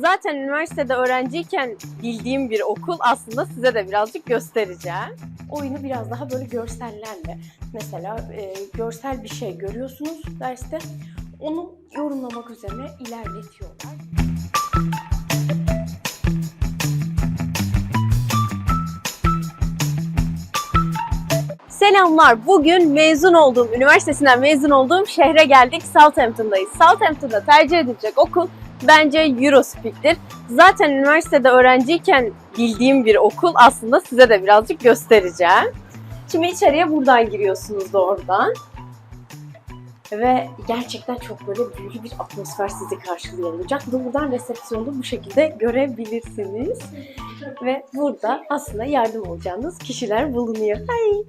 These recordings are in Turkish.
Zaten üniversitede öğrenciyken bildiğim bir okul aslında size de birazcık göstereceğim. Oyunu biraz daha böyle görsellerle. Mesela e, görsel bir şey görüyorsunuz derste. Onu yorumlamak üzerine ilerletiyorlar. Selamlar. Bugün mezun olduğum, üniversitesinden mezun olduğum şehre geldik. Southampton'dayız. Southampton'da tercih edilecek okul bence Eurospeak'tir. Zaten üniversitede öğrenciyken bildiğim bir okul aslında size de birazcık göstereceğim. Şimdi içeriye buradan giriyorsunuz doğrudan. Ve gerçekten çok böyle büyülü bir atmosfer sizi karşılıyor olacak. Buradan resepsiyonu bu şekilde görebilirsiniz. Ve burada aslında yardım alacağınız kişiler bulunuyor. Hay.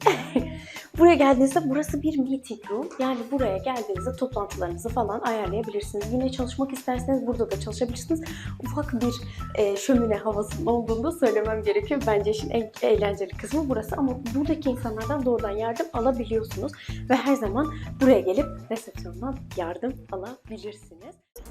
Buraya geldiğinizde burası bir meeting room. Yani buraya geldiğinizde toplantılarınızı falan ayarlayabilirsiniz. Yine çalışmak isterseniz burada da çalışabilirsiniz. Ufak bir e, şömine havasının olduğunu da söylemem gerekiyor. Bence işin en eğlenceli kısmı burası. Ama buradaki insanlardan doğrudan yardım alabiliyorsunuz. Ve her zaman buraya gelip resepsiyondan yardım alabilirsiniz.